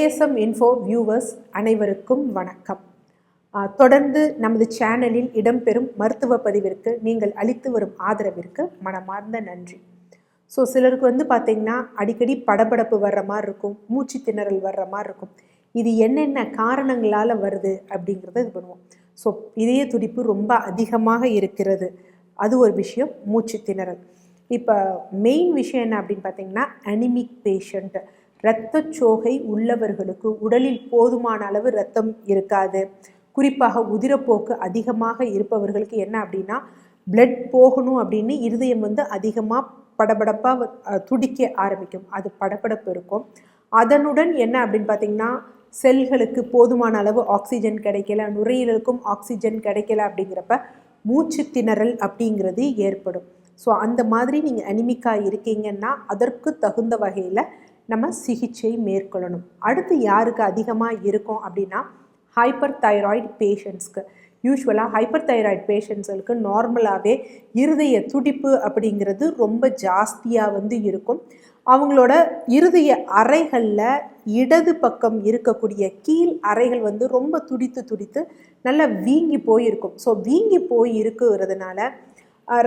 ASM info viewers அனைவருக்கும் வணக்கம். தொடர்ந்து நமது சேனலில் இடம்பெறும் மருத்துவ பதிவிற்கு நீங்கள் அளித்து வரும் ஆதரவிற்கு மனமார்ந்த நன்றி. ஸோ சிலருக்கு வந்து பார்த்திங்கன்னா அடிக்கடி படபடப்பு வர்ற மாதிரி இருக்கும் மூச்சு திணறல் வர்ற மாதிரி இருக்கும். இது என்னென்ன காரணங்களால் வருது அப்படிங்கிறத இது பண்ணுவோம். ஸோ இதய துடிப்பு ரொம்ப அதிகமாக இருக்கிறது. அது ஒரு விஷயம் மூச்சு திணறல். இப்போ மெயின் விஷயம் என்ன அப்படின்னு பார்த்தீங்கன்னா அனிமிக் பேஷண்ட்டு இரத்தச்சோகை உள்ளவர்களுக்கு உடலில் போதுமான அளவு இரத்தம் இருக்காது. குறிப்பாக உதிரப்போக்கு அதிகமாக இருப்பவர்களுக்கு என்ன அப்படின்னா பிளட் போகணும் அப்படின்னு இருதயம் வந்து அதிகமாக படபடப்பாக துடிக்க ஆரம்பிக்கும். அது படபடப்பு இருக்கும். அதனுடன் என்ன அப்படின்னு பார்த்தீங்கன்னா செல்களுக்கு போதுமான அளவு ஆக்சிஜன் கிடைக்கல நுரையீரலுக்கும் ஆக்சிஜன் கிடைக்கல அப்படிங்கிறப்ப மூச்சு திணறல் அப்படிங்கிறது ஏற்படும். ஸோ அந்த மாதிரி நீங்கள் அனிமிக்காக இருக்கீங்கன்னா அதற்கு தகுந்த வகையில் நம்ம சிகிச்சை மேற்கொள்ளணும். அடுத்து யாருக்கு அதிகமாக இருக்கும் அப்படின்னா ஹைப்பர் தைராய்டு பேஷண்ட்ஸ்க்கு யூஸ்வலாக ஹைப்பர் தைராய்டு பேஷண்ட்ஸுக்கு நார்மலாகவே இருதய துடிப்பு அப்படிங்கிறது ரொம்ப ஜாஸ்தியாக வந்து இருக்கும். அவங்களோட இருதய அறைகளில் இடது பக்கம் இருக்கக்கூடிய கீழ் அறைகள் வந்து ரொம்ப துடித்து துடித்து நல்லா வீங்கி போயிருக்கும். ஸோ வீங்கி போய் இருக்கிறதுனால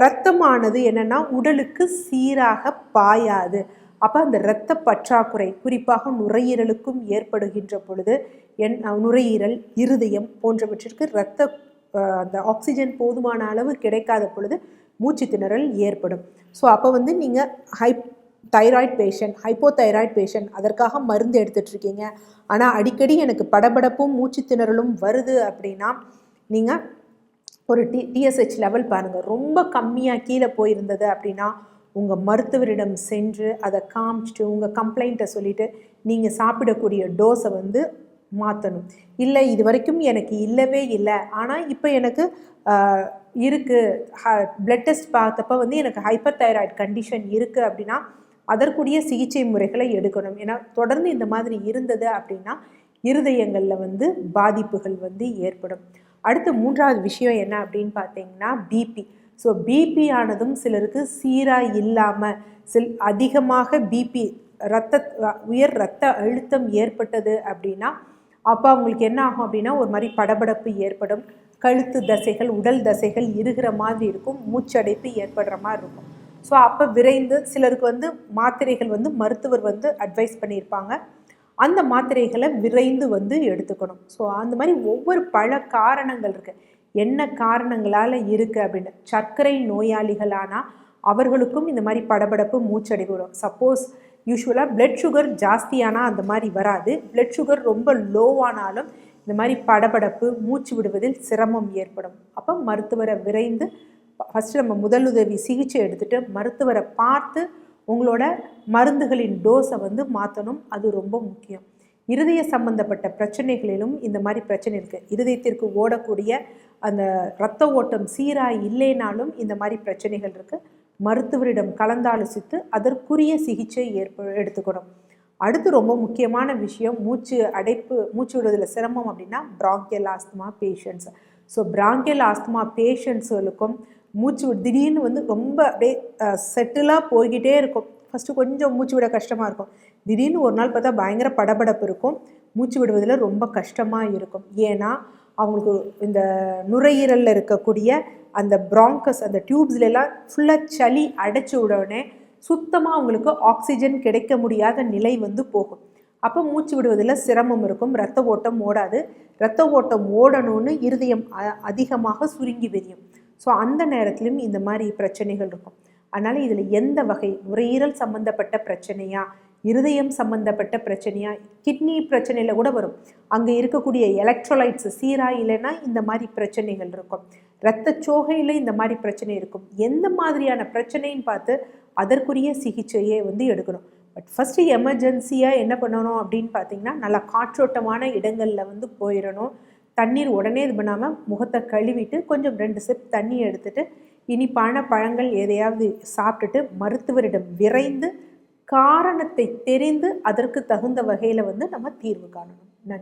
ரத்தமானது என்னென்னா உடலுக்கு சீராக பாயாது. அப்போ அந்த இரத்த பற்றாக்குறை குறிப்பாக நுரையீரலுக்கும் ஏற்படுகின்ற பொழுது என் நுரையீரல் இருதயம் போன்றவற்றிற்கு இரத்த அந்த ஆக்சிஜன் போதுமான அளவு கிடைக்காத பொழுது மூச்சு திணறல் ஏற்படும். ஸோ அப்போ வந்து நீங்கள் high thyroid patient hypothyroid patient அதற்காக மருந்து எடுத்துட்ருக்கீங்க ஆனால் அடிக்கடி எனக்கு படபடப்பும் மூச்சு திணறலும் வருது அப்படின்னா நீங்கள் ஒரு டி டிஎஸ்ஹெச் லெவல் பாருங்கள் ரொம்ப கம்மியாக கீழே போயிருந்தது அப்படின்னா உங்கள் மருத்துவரிடம் சென்று அதை காமிச்சிட்டு உங்கள் கம்ப்ளைண்ட்டை சொல்லிவிட்டு நீங்கள் சாப்பிடக்கூடிய டோஸை வந்து மாற்றணும் இல்லை இது வரைக்கும் எனக்கு இல்லவே இல்லை. ஆனால் இப்போ எனக்கு இருக்குது பிளட் டெஸ்ட் பார்த்தப்ப வந்து எனக்கு ஹைப்பர் தைராய்டு கண்டிஷன் இருக்குது அப்படின்னா அதற்குரிய சிகிச்சை முறைகளை எடுக்கணும். ஏன்னா தொடர்ந்து இந்த மாதிரி இருந்தது அப்படின்னா இருதயங்களில் வந்து பாதிப்புகள் வந்து ஏற்படும். அடுத்து மூன்றாவது விஷயம் என்ன அப்படின்னு பார்த்தீங்கன்னா பிபி ஸோ பிபி ஆனதும் சிலருக்கு சீராக இல்லாமல் சில் அதிகமாக பிபி ரத்த உயர் ரத்த அழுத்தம் ஏற்பட்டது அப்படின்னா அப்போ அவங்களுக்கு என்ன ஆகும் அப்படின்னா ஒரு மாதிரி படபடப்பு ஏற்படும். கழுத்து தசைகள் உடல் தசைகள் இருகிற மாதிரி இருக்கும். மூச்சடைப்பு ஏற்படுற மாதிரி இருக்கும். ஸோ அப்போ விரைந்து சிலருக்கு வந்து மாத்திரைகள் வந்து மருத்துவர் வந்து அட்வைஸ் பண்ணியிருப்பாங்க. அந்த மாத்திரைகளை விரைந்து வந்து எடுத்துக்கணும். ஸோ அந்த மாதிரி ஒவ்வொரு பல காரணங்கள் இருக்குது என்ன காரணங்களால் இருக்குது அப்படின்னு. சர்க்கரை நோயாளிகளானால் அவர்களுக்கும் இந்த மாதிரி படபடப்பு மூச்சடைவு வரும். சப்போஸ் யூஸ்வலாக பிளட் சுகர் ஜாஸ்தியானால் அந்த மாதிரி வராது. பிளட் சுகர் ரொம்ப லோவானாலும் இந்த மாதிரி படபடப்பு மூச்சு விடுவதில் சிரமம் ஏற்படும். அப்போ மருத்துவரை விரைந்து ஃபஸ்ட்டு நம்ம முதலுதவி சிகிச்சை எடுத்துகிட்டு மருத்துவரை பார்த்து உங்களோட மருந்துகளின் டோஸை வந்து மாற்றணும் அது ரொம்ப முக்கியம். இருதய சம்பந்தப்பட்ட பிரச்சனைகளிலும் இந்த மாதிரி பிரச்சனை இருக்குது இருதயத்திற்கு ஓடக்கூடிய அந்த இரத்த ஓட்டம் சீராக இல்லைனாலும் இந்த மாதிரி பிரச்சனைகள் இருக்குது மருத்துவரிடம் கலந்தாலோசித்து அதற்குரிய சிகிச்சை ஏற்ப எடுத்துக்கணும். அடுத்து ரொம்ப முக்கியமான விஷயம் மூச்சு அடைப்பு மூச்சு விடுவதில் சிரமம் அப்படின்னா bronchial asthma patients so bronchial asthma பேஷண்ட்ஸுகளுக்கும் மூச்சு விடு திடீர்னு வந்து ரொம்ப அப்படியே செட்டிலாக போய்கிட்டே இருக்கும். ஃபஸ்ட்டு கொஞ்சம் மூச்சு விட கஷ்டமாக இருக்கும். திடீர்னு ஒரு நாள் பார்த்தா பயங்கர படபடப்பு இருக்கும். மூச்சு விடுவதில் ரொம்ப கஷ்டமாக இருக்கும். ஏன்னா அவங்களுக்கு இந்த நுரையீரலில் இருக்கக்கூடிய அந்த ப்ராங்கஸ் அந்த டியூப்ஸ்லாம் ஃபுல்லாக சளி அடைச்சி உடனே சுத்தமாக அவங்களுக்கு ஆக்சிஜன் கிடைக்க முடியாத நிலை வந்து போகும். அப்போ மூச்சு விடுவதில் சிரமம் இருக்கும் இரத்த ஓட்டம் ஓடாது. இரத்த ஓட்டம் ஓடணும்னு இருதயம் அ- அதிகமாக சுருங்கி விரியும். ஸோ அந்த நேரத்திலும் இந்த மாதிரி பிரச்சனைகள் இருக்கும். அதனால் இதில் எந்த வகை நுரையீரல் சம்மந்தப்பட்ட பிரச்சனையா இருதயம் சம்மந்தப்பட்ட பிரச்சனையாக கிட்னி பிரச்சனையில் கூட வரும். அங்கே இருக்கக்கூடிய எலக்ட்ரோலைட்ஸ் சீராக இல்லைன்னா இந்த மாதிரி பிரச்சனைகள் இருக்கும். இரத்தச்சோகையில் இந்த மாதிரி பிரச்சனை இருக்கும். எந்த மாதிரியான பிரச்சனைன்னு பார்த்து அதற்குரிய சிகிச்சையை வந்து எடுக்கணும். பட் ஃபஸ்ட்டு எமர்ஜென்சியாக என்ன பண்ணணும் அப்படின்னு பார்த்தீங்கன்னா நல்லா காற்றோட்டமான இடங்களில் வந்து போயிடணும். தண்ணீர் உடனே இது பண்ணாமல் முகத்தை கழுவிட்டு கொஞ்சம் ரெண்டு சிப் தண்ணி எடுத்துட்டு இனிப்பான பழங்கள் எதையாவது சாப்பிட்டுட்டு மருத்துவரிடம் விரைந்து காரணத்தை தெரிந்து அதற்கு தகுந்த வகையில் வந்து நம்ம தீர்வு காணணும். நன்றி.